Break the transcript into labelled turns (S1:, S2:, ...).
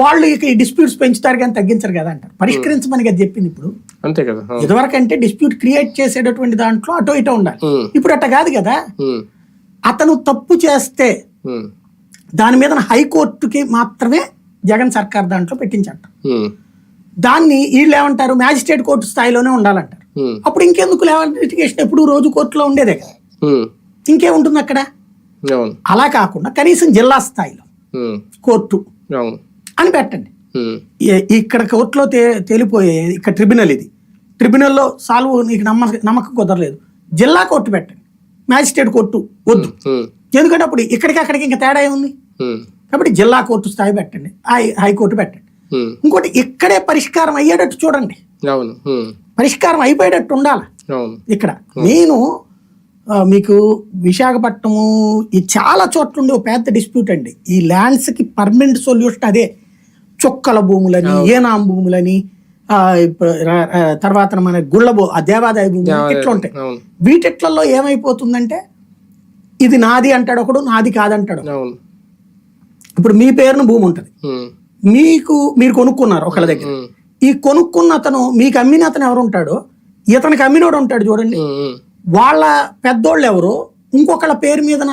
S1: వాళ్ళు ఇక ఈ డిస్ప్యూట్స్ పెంచుతారు కానీ తగ్గించరు కదా అంటారు. పరిష్కరించమని కదా చెప్పింది ఇప్పుడు.
S2: అంతే కదా.
S1: ఇదివరకు అంటే డిస్ప్యూట్ క్రియేట్ చేసేటటువంటి దాంట్లో అటో ఇటో ఉండాలి. ఇప్పుడు అట్ట కాదు కదా. అతను తప్పు చేస్తే దాని మీద హైకోర్టుకి మాత్రమే జగన్ సర్కార్ దాంట్లో పెట్టించంట. దాన్ని వీళ్ళు ఏమంటారు? మ్యాజిస్ట్రేట్ కోర్టు స్థాయిలోనే ఉండాలంటారు. అప్పుడు ఇంకెందుకు లిటిగేషన్ ఎప్పుడు రోజు కోర్టులో ఉండేదే కదా. ఇంకేముంటుంది అక్కడ? అలా కాకుండా కనీసం జిల్లా స్థాయిలో కోర్టు. అని పెట్టండి. ఇక్కడ కోర్టులో తే తేలిపోయే ఇక్కడ ట్రిబ్యునల్ ఇది. ట్రిబ్యునల్లో సాల్వ్ నీకు నమ్మ నమ్మకం కుదరలేదు. జిల్లా కోర్టు పెట్టండి. మ్యాజిస్ట్రేట్ కోర్టు వద్దు. ఎందుకంటే అప్పుడు ఇక్కడికి అక్కడికి ఇంకా తేడా
S2: ఉమ్,
S1: కాబట్టి జిల్లా కోర్టు స్థాయి పెట్టండి. హై హైకోర్టు పెట్టండి. ఇంకోటి ఇక్కడే పరిష్కారం అయ్యేటట్టు చూడండి. పరిష్కారం అయిపోయేటట్టు ఉండాలి. ఇక్కడ నేను మీకు విశాఖపట్నము ఈ చాలా చోట్ల ఉండే ఒక పెద్ద డిస్ప్యూట్ అండి. ఈ ల్యాండ్స్కి పర్మనెంట్ సొల్యూషన్ అదే. చొక్కల భూములని ఏనాం భూములని తర్వాత మన గుళ్ళ భూ ఆ దేవాదాయ భూములు ఇట్లా ఉంటాయి. వీటిట్లలో ఏమైపోతుందంటే ఇది నాది అంటాడు ఒకడు నాది కాదంటాడు ఇప్పుడు మీ పేరున భూమి ఉంటుంది. మీకు మీరు కొనుక్కున్నారు ఒకళ్ళ దగ్గర. ఈ కొనుక్కున్న అతను మీకు అమ్మిన అతను ఎవరు ఉంటాడో? ఇతనికి అమ్మినోడు ఉంటాడు చూడండి. వాళ్ళ పెద్దోళ్ళు ఎవరు? ఇంకొకళ్ళ పేరు మీదన